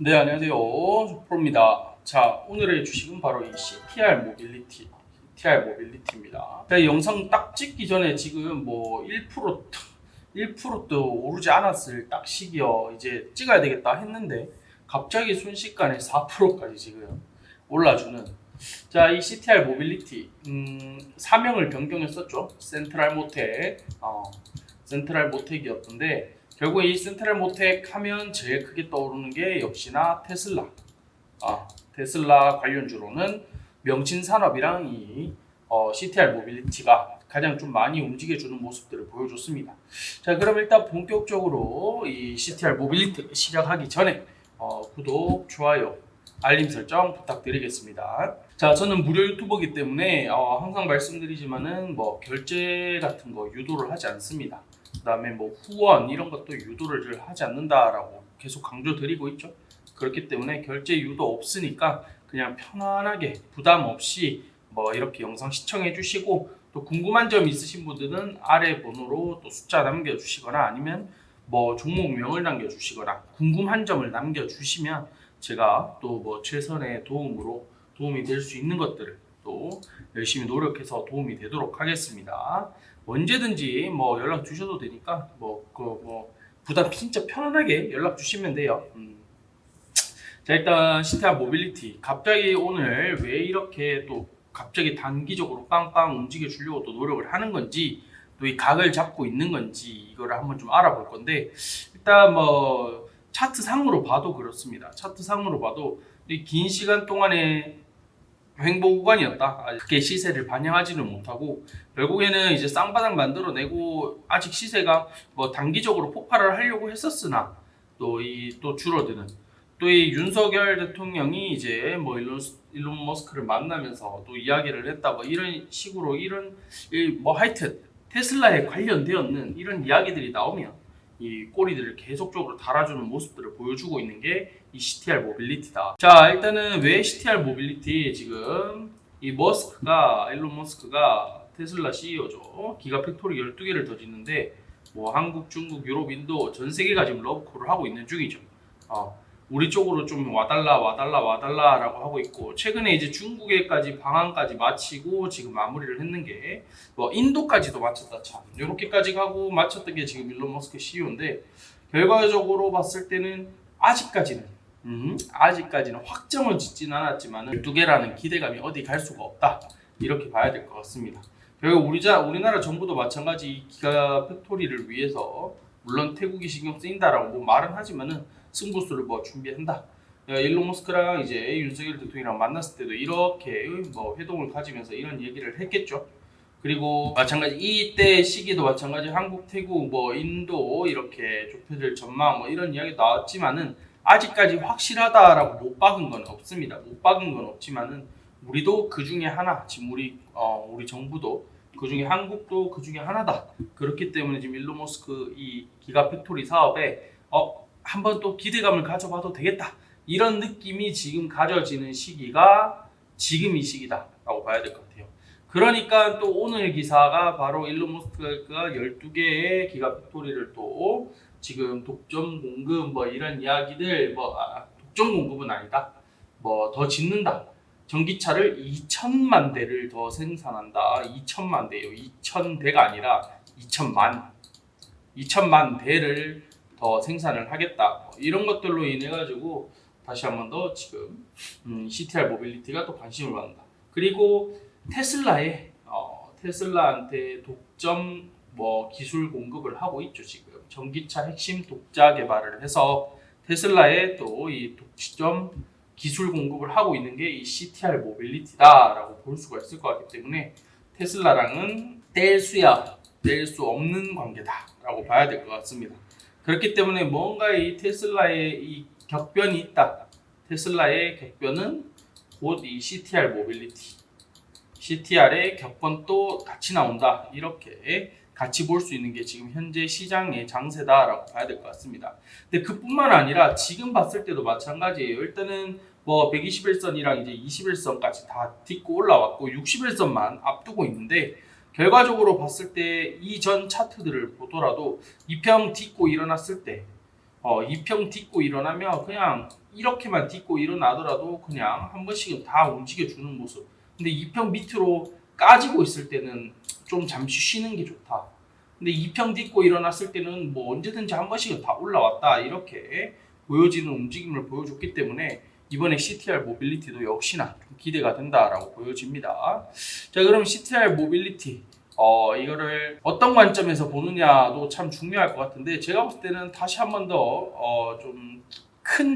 네, 안녕하세요. 조프로입니다. 자, 오늘의 주식은 바로 이 CTR 모빌리티, CTR 모빌리티입니다. 자, 이 영상 딱 찍기 전에 지금 뭐 1%, 1%도 오르지 않았을 딱 시기여 이제 찍어야 되겠다 했는데 갑자기 순식간에 4%까지 지금 올라주는 자, 이 CTR 모빌리티 음, 사명을 변경했었죠. 센트럴 모텍, 어, 센트럴 모텍이었던데 결국 이 센트럴 모텍 하면 제일 크게 떠오르는 게 역시나 테슬라. 아, 테슬라 관련주로는 명친 산업이랑 이 어, CTR 모빌리티가 가장 좀 많이 움직여주는 모습들을 보여줬습니다. 자, 그럼 일단 본격적으로 이 CTR 모빌리티 시작하기 전에 어, 구독, 좋아요, 알림 설정 부탁드리겠습니다. 자, 저는 무료 유튜버이기 때문에 어, 항상 말씀드리지만은 뭐 결제 같은 거 유도를 하지 않습니다. 그다음에 뭐 후원 이런 것도 유도를 하지 않는다라고 계속 강조드리고 있죠. 그렇기 때문에 결제 유도 없으니까 그냥 편안하게 부담 없이 뭐 이렇게 영상 시청해 주시고 또 궁금한 점 있으신 분들은 아래 번호로 또 숫자 남겨 주시거나 아니면 뭐 종목명을 남겨 주시거나 궁금한 점을 남겨 주시면 제가 또 뭐 최선의 도움으로 도움이 될 수 있는 것들을 또 열심히 노력해서 도움이 되도록 하겠습니다. 언제든지 뭐 연락 주셔도 되니까 뭐그뭐 부담 진짜 편안하게 연락 주시면 돼요. 음. 자 일단 시타 모빌리티 갑자기 오늘 왜 이렇게 또 갑자기 단기적으로 빵빵 움직여 주려고 또 노력을 하는 건지 또 이 각을 잡고 있는 건지 이거를 한번 좀 알아볼 건데 일단 뭐 차트 상으로 봐도 그렇습니다. 차트 상으로 봐도 이 긴 시간 동안에 횡보 구간이었다. 아직 그게 시세를 반영하지는 못하고 결국에는 이제 쌍바닥 만들어내고 아직 시세가 뭐 단기적으로 폭발을 하려고 했었으나 또 이또 줄어드는 또 이 윤석열 대통령이 이제 뭐 일론, 일론 머스크를 만나면서 또 이야기를 했다 뭐 이런 식으로 이런 이뭐 하여튼 테슬라에 관련되었는 이런 이야기들이 나오면 이 꼬리들을 계속적으로 달아주는 모습들을 보여주고 있는 게 이 CTR 모빌리티다. 자, 일단은 왜 CTR 모빌리티 지금 이 머스크가 일론 머스크가 테슬라 CEO죠. 기가 팩토리 12개를 더 짓는데 뭐 한국, 중국, 유럽, 인도 전 세계가 지금 러브콜을 하고 있는 중이죠. 어, 우리 쪽으로 좀 와달라 와달라 와달라라고 하고 있고 최근에 이제 중국에까지 방한까지 마치고 지금 마무리를 했는 게 뭐 인도까지도 마쳤다 참 이렇게까지 가고 마쳤던 게 지금 일론 머스크 CEO인데 결과적으로 봤을 때는 아직까지는 음, 아직까지는 확정을 짓진 않았지만 두 개라는 기대감이 어디 갈 수가 없다 이렇게 봐야 될 것 같습니다. 결국 우리자 우리나라 정부도 마찬가지 이 기가 팩토리를 위해서 물론 태국이 신경 쓰인다라고 뭐 말은 하지만은 승부수를 뭐 준비한다. 야, 일론 머스크랑 이제 윤석열 대통령이랑 만났을 때도 이렇게 뭐 회동을 가지면서 이런 얘기를 했겠죠. 그리고 마찬가지 이때 시기도 마찬가지 한국, 태국, 뭐 인도 이렇게 좁혀질 전망 뭐 이런 이야기 나왔지만은 아직까지 확실하다라고 못 박은 건 없습니다. 못 박은 건 없지만은 우리도 그 중에 하나 지금 우리 어 우리 정부도 그 중에 한국도 그 중에 하나다. 그렇기 때문에 지금 일론 머스크 이 기가 팩토리 사업에 어 한번 또 기대감을 가져봐도 되겠다. 이런 느낌이 지금 가져지는 시기가 지금 이 시기다라고 봐야 될 것 같아요. 그러니까 또 오늘 기사가 바로 일론 머스크가 12개의 기가 팩토리를 또 지금 독점 공급 뭐 이런 이야기들 뭐 아, 독점 공급은 아니다. 뭐 더 짓는다. 전기차를 2천만 대를 더 생산한다. 2천만 대요. 2천 대가 아니라 2천만 2천만 대를 더 생산을 하겠다. 뭐 이런 것들로 인해 가지고 다시 한 번 더 지금 음, CTR 모빌리티가 또 관심을 받는다. 그리고 테슬라에 어, 테슬라한테 독점 뭐 기술 공급을 하고 있죠 지금 전기차 핵심 독자 개발을 해서 테슬라에 또 이 독점 기술 공급을 하고 있는 게 이 CTR 모빌리티다라고 볼 수가 있을 것 같기 때문에 테슬라랑은 뗄 수야 뗄 수 없는 관계다라고 봐야 될 것 같습니다. 그렇기 때문에 뭔가 이 테슬라의 이 격변이 있다. 테슬라의 격변은 곧 이 CTR 모빌리티, CTR의 격변 또 같이 나온다. 이렇게 같이 볼 수 있는 게 지금 현재 시장의 장세다라고 봐야 될 것 같습니다. 근데 그뿐만 아니라 지금 봤을 때도 마찬가지예요. 일단은 뭐 121선이랑 이제 21선까지 다 딛고 올라왔고 61선만 앞두고 있는데 결과적으로 봤을 때 이전 차트들을 보더라도 이평 딛고 일어났을 때 어, 2평 딛고 일어나면 그냥 이렇게만 딛고 일어나더라도 그냥 한 번씩은 다 움직여주는 모습. 근데 2평 밑으로 까지고 있을 때는 좀 잠시 쉬는 게 좋다. 근데 2평 딛고 일어났을 때는 뭐 언제든지 한 번씩은 다 올라왔다. 이렇게 보여지는 움직임을 보여줬기 때문에 이번에 CTR 모빌리티도 역시나 좀 기대가 된다라고 보여집니다. 자, 그럼 CTR 모빌리티 어 이거를 어떤 관점에서 보느냐도 참 중요할 것 같은데 제가 봤을 때는 다시 한 번더어좀큰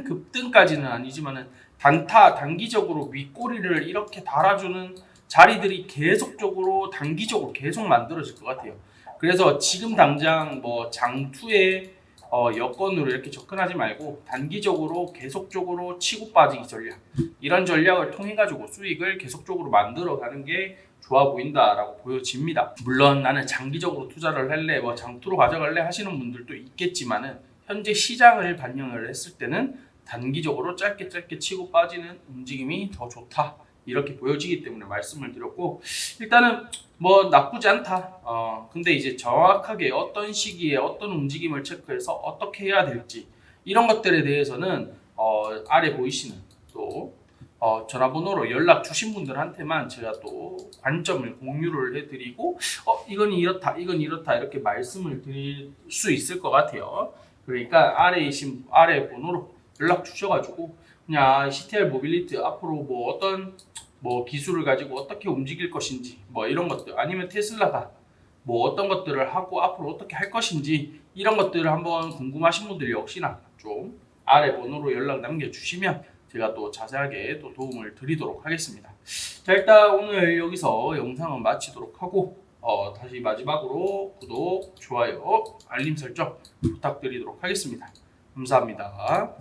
급등까지는 아니지만은 단타 단기적으로 윗꼬리를 이렇게 달아주는 자리들이 계속적으로 단기적으로 계속 만들어질 것 같아요. 그래서 지금 당장 뭐 장투에 어, 여건으로 이렇게 접근하지 말고 단기적으로 계속적으로 치고 빠지기 전략 이런 전략을 통해 가지고 수익을 계속적으로 만들어 가는 게 좋아 보인다라고 보여집니다. 물론 나는 장기적으로 투자를 할래, 뭐 장투로 가져갈래 하시는 분들도 있겠지만은 현재 시장을 반영을 했을 때는 단기적으로 짧게 짧게 치고 빠지는 움직임이 더 좋다. 이렇게 보여지기 때문에 말씀을 드렸고 일단은 뭐 나쁘지 않다. 어 근데 이제 정확하게 어떤 시기에 어떤 움직임을 체크해서 어떻게 해야 될지 이런 것들에 대해서는 어 아래 보이시는 또 어, 전화번호로 연락 주신 분들한테만 제가 또 관점을 공유를 해드리고 어 이건 이렇다 이건 이렇다 이렇게 말씀을 드릴 수 있을 것 같아요. 그러니까 아래에 신 아래 번호로 연락 주셔가지고 그냥 CTR 모빌리티 앞으로 뭐 어떤 뭐 기술을 가지고 어떻게 움직일 것인지 뭐 이런 것들 아니면 테슬라가 뭐 어떤 것들을 하고 앞으로 어떻게 할 것인지 이런 것들을 한번 궁금하신 분들 역시나 좀 아래 번호로 연락 남겨주시면 제가 또 자세하게 또 도움을 드리도록 하겠습니다. 자 일단 오늘 여기서 영상은 마치도록 하고 어, 다시 마지막으로 구독, 좋아요, 알림 설정 부탁드리도록 하겠습니다. 감사합니다.